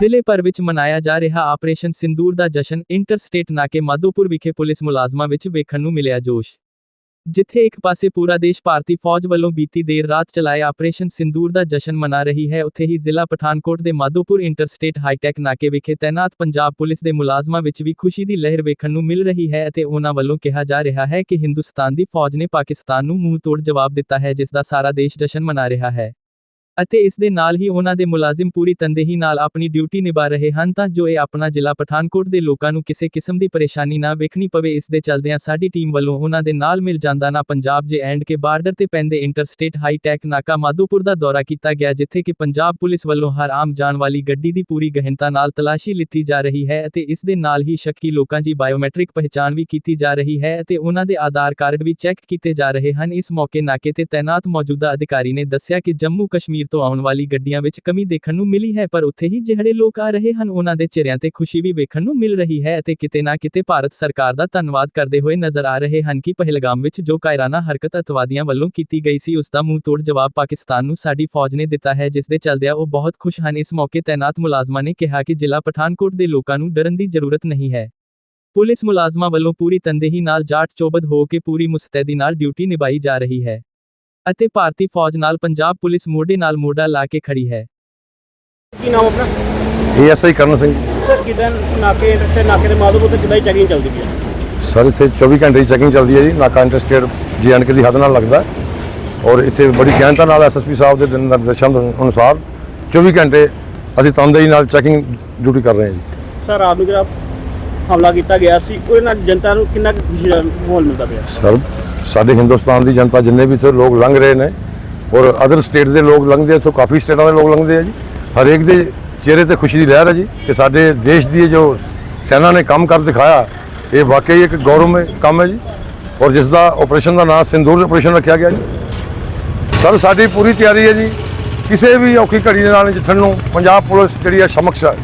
ਜ਼ਿਲ੍ਹੇ ਭਰ ਵਿੱਚ ਮਨਾਇਆ ਜਾ ਰਿਹਾ ਆਪਰੇਸ਼ਨ ਸਿੰਦੂਰ ਦਾ ਜਸ਼ਨ ਇੰਟਰ ਸਟੇਟ ਨਾਕੇ ਮਾਧੋਪੁਰ ਵਿਖੇ ਪੁਲਿਸ ਮੁਲਾਜ਼ਮਾਂ ਵਿੱਚ ਵੇਖਣ ਨੂੰ ਮਿਲਿਆ ਜੋਸ਼। ਜਿੱਥੇ ਇੱਕ ਪਾਸੇ ਪੂਰਾ ਦੇਸ਼ ਭਾਰਤੀ ਫੌਜ ਵੱਲੋਂ ਬੀਤੀ ਦੇਰ ਰਾਤ ਚਲਾਏ ਆਪਰੇਸ਼ਨ ਸਿੰਦੂਰ ਦਾ ਜਸ਼ਨ ਮਨਾ ਰਹੀ ਹੈ, ਉੱਥੇ ਹੀ ਜ਼ਿਲ੍ਹਾ ਪਠਾਨਕੋਟ ਦੇ ਮਾਧੋਪੁਰ ਇੰਟਰਸਟੇਟ ਹਾਈਟੈਕ ਨਾਕੇ ਵਿਖੇ ਤੈਨਾਤ ਪੰਜਾਬ ਪੁਲਿਸ ਦੇ ਮੁਲਾਜ਼ਮਾਂ ਵਿੱਚ ਵੀ ਖੁਸ਼ੀ ਦੀ ਲਹਿਰ ਵੇਖਣ ਨੂੰ ਮਿਲ ਰਹੀ ਹੈ ਅਤੇ ਉਹਨਾਂ ਵੱਲੋਂ ਕਿਹਾ ਜਾ ਰਿਹਾ ਹੈ ਕਿ ਹਿੰਦੁਸਤਾਨ ਦੀ ਫੌਜ ਨੇ ਪਾਕਿਸਤਾਨ ਨੂੰ ਮੂੰਹ ਤੋੜ ਜਵਾਬ ਦਿੱਤਾ ਹੈ, ਜਿਸ ਦਾ ਸਾਰਾ ਦੇਸ਼ ਜਸ਼ਨ ਮਨਾ ਰਿਹਾ ਹੈ। ਅਤੇ ਇਸ ਦੇ ਨਾਲ ਹੀ ਉਹਨਾਂ ਦੇ ਮੁਲਾਜ਼ਮ ਪੂਰੀ ਤੰਦੇਹੀ ਨਾਲ ਆਪਣੀ ਡਿਊਟੀ ਨਿਭਾ ਰਹੇ ਹਨ ਤਾਂ ਜੋ ਇਹ ਆਪਣਾ ਜ਼ਿਲ੍ਹਾ ਪਠਾਨਕੋਟ ਦੇ ਲੋਕਾਂ ਨੂੰ ਕਿਸੇ ਕਿਸਮ ਦੀ ਪਰੇਸ਼ਾਨੀ ਨਾ ਵੇਖਣੀ ਪਵੇ, ਇਸ ਦੇ ਚਲਦਿਆਂ ਸਾਡੀ ਟੀਮ ਵੱਲੋਂ ਉਹਨਾਂ ਦੇ ਨਾਲ ਮਿਲ ਜਾਂਦਾ ਨਾ ਪੰਜਾਬ ਜੇ ਐਂਡ ਕੇ ਬਾਰਡਰ ਤੇ ਪੈਂਦੇ ਇੰਟਰਸਟੇਟ ਹਾਈ ਟੈਕ ਨਾਕਾ ਮਾਧੋਪੁਰ ਦਾ ਦੌਰਾ ਕੀਤਾ ਗਿਆ ਜਿੱਥੇ ਕਿ ਪੰਜਾਬ ਪੁਲਿਸ ਵੱਲੋਂ ਹਰ ਆਮ ਜਾਣ ਵਾਲੀ ਗੱਡੀ ਦੀ ਪੂਰੀ ਗਹਿਨਤਾ ਨਾਲ ਤਲਾਸ਼ੀ ਲਿੱਤੀ ਜਾ ਰਹੀ ਹੈ ਅਤੇ ਇਸ ਦੇ ਨਾਲ ਹੀ ਸ਼ੱਕੀ ਲੋਕਾਂ ਦੀ ਬਾਇਓਮੈਟ੍ਰਿਕ ਪਹਿਚਾਣ ਵੀ ਕੀਤੀ ਜਾ ਰਹੀ ਹੈ ਅਤੇ ਉਹਨਾਂ ਦੇ ਆਧਾਰ ਕਾਰਡ ਵੀ ਚੈੱਕ ਕੀਤੇ ਜਾ ਰਹੇ ਹਨ। ਇਸ ਮੌਕੇ ਨਾਕੇ ਤੇ ਤੈਨਾਤ ਮੌਜੂਦਾ ਅਧਿਕਾਰੀ ਨੇ ਦੱਸਿਆ ਕਿ ਜੰਮੂ ਕਸ਼ਮੀਰ ਤੋਂ ਆਉਣ ਵਾਲੀ ਗੱਡੀਆਂ ਵਿੱਚ ਕਮੀ ਦੇਖਣ ਨੂੰ ਮਿਲੀ ਹੈ, ਪਰ ਉੱਥੇ ਹੀ ਜਿਹੜੇ ਲੋਕ ਆ ਰਹੇ ਹਨ, ਉਹਨਾਂ ਦੇ ਚਿਹਰਿਆਂ ਤੇ ਖੁਸ਼ੀ ਵੀ ਵੇਖਣ ਨੂੰ ਮਿਲ ਰਹੀ ਹੈ ਅਤੇ ਕਿਤੇ ਨਾ ਕਿਤੇ ਭਾਰਤ ਸਰਕਾਰ ਦਾ ਧੰਨਵਾਦ ਕਰਦੇ ਹੋਏ ਨਜ਼ਰ ਆ ਰਹੇ ਹਨ ਕਿ ਪਹਿਲਗਾਮ ਵਿੱਚ ਜੋ ਕਾਇਰਾਨਾ ਹਰਕਤ ਅਤਵਾਦੀਆਂ ਵੱਲੋਂ ਕੀਤੀ ਗਈ ਸੀ ਉਸ ਦਾ ਮੂੰਹ ਤੋੜ ਜਵਾਬ ਪਾਕਿਸਤਾਨ ਨੂੰ ਸਾਡੀ ਫੌਜ ਨੇ ਦਿੱਤਾ ਹੈ, ਜਿਸ ਦੇ ਚਲਦਿਆਂ ਉਹ ਬਹੁਤ ਖੁਸ਼ ਹਨ। ਇਸ ਮੌਕੇ ਤੈਨਾਤ ਮੁਲਾਜ਼ਮਾਂ ਨੇ ਕਿਹਾ ਕਿ ਜ਼ਿਲ੍ਹਾ ਪਠਾਨਕੋਟ ਦੇ ਲੋਕਾਂ ਨੂੰ ਡਰਨ ਦੀ ਜ਼ਰੂਰਤ ਨਹੀਂ ਹੈ। ਪੁਲਿਸ ਮੁਲਾਜ਼ਮਾਂ ਵੱਲੋਂ ਪੂਰੀ ਤੰਦੇਹੀ ਨਾਲ ਜਾਟ ਚੋਬਦ ਹੋ ਕੇ ਪੂਰੀ ਮੁਸਤੈਦੀ ਨਾਲ ਡਿਊਟੀ ਨਿਭਾਈ ਜਾ ਰਹੀ ਹੈ। ਅਤੇ ਭਾਰਤੀ ਫੌਜ ਨਾਲ ਪੰਜਾਬ ਪੁਲਿਸ ਮੋਢੇ ਨਾਲ ਮੋਢਾ ਲਾ ਕੇ ਖੜੀ ਹੈ। ਕੀ ਨਾਮ ਆਪਣਾ? ਏਐਸਆਈ ਕਰਨ ਸਿੰਘ। ਸਰ ਕਿਦਾਂ ਨਾਕੇ ਤੇ ਨਾਕੇ ਦੇ ਮਾਧੋਪੁਰ ਤੇ ਕਿਦਾਂ ਚੈਕਿੰਗ ਚੱਲਦੀ ਪਈ ਹੈ? ਸਰ ਇੱਥੇ 24 ਘੰਟੇ ਦੀ ਚੈਕਿੰਗ ਚੱਲਦੀ ਹੈ ਜੀ। ਨਾਕਾ ਇੰਟਰਸਟੇਟ ਜੀਐਨਕੇ ਦੀ ਹੱਦ ਨਾਲ ਲੱਗਦਾ। ਹੈ। ਔਰ ਇੱਥੇ ਬੜੀ ਗਿਆਨਤਾ ਨਾਲ ਐਸਐਸਪੀ ਸਾਹਿਬ ਦੇ ਦਿਨ ਨਿਰਦੇਸ਼ਾਂ ਦੇ ਅਨੁਸਾਰ 24 ਘੰਟੇ ਅਸੀਂ ਤਨਦੇਹੀ ਨਾਲ ਚੈਕਿੰਗ ਡਿਊਟੀ ਕਰ ਰਹੇ ਹਾਂ ਜੀ। ਸਰ ਆਪ ਨੂੰ ਜਿਹੜਾ ਹਮਲਾ ਕੀਤਾ ਗਿਆ ਸੀ ਉਹਦੇ ਨਾਲ ਜਨਤਾ ਨੂੰ ਕਿੰਨਾ ਕੁ ਖੁਸ਼ੀ ਦਾ ਮਾਹੌਲ ਮਿਲਦਾ ਪਿਆ? ਸਰ ਸਾਡੇ ਹਿੰਦੁਸਤਾਨ ਦੀ ਜਨਤਾ ਜਿੰਨੇ ਵੀ ਇੱਥੇ ਲੋਕ ਲੰਘ ਰਹੇ ਨੇ, ਔਰ ਅਦਰ ਸਟੇਟ ਦੇ ਲੋਕ ਲੰਘਦੇ ਆ, ਸੋ ਕਾਫੀ ਸਟੇਟਾਂ ਦੇ ਲੋਕ ਲੰਘਦੇ ਆ ਜੀ। ਹਰੇਕ ਦੇ ਚਿਹਰੇ ਤੇ ਖੁਸ਼ੀ ਦੀ ਲਹਿਰ ਹੈ ਜੀ ਕਿ ਸਾਡੇ ਦੇਸ਼ ਦੀ ਜੋ ਸੈਨਾ ਨੇ ਕੰਮ ਕਰ ਦਿਖਾਇਆ, ਇਹ ਵਾਕਈ ਇੱਕ ਗੌਰਵਮਈ ਕੰਮ ਹੈ ਜੀ। ਔਰ ਜਿਸ ਦਾ ਆਪਰੇਸ਼ਨ ਦਾ ਨਾਮ ਸਿੰਦੂਰ ਆਪਰੇਸ਼ਨ ਰੱਖਿਆ ਗਿਆ ਜੀ। ਸਰ, ਸਾਡੀ ਪੂਰੀ ਤਿਆਰੀ ਹੈ ਜੀ, ਕਿਸੇ ਵੀ ਔਖੀ ਘੜੀ ਦੇ ਨਾਲ ਜਿੱਥਣ ਨੂੰ ਪੰਜਾਬ ਪੁਲਿਸ ਜਿਹੜੀ ਹੈ ਸਮਕਸ਼ ਹੈ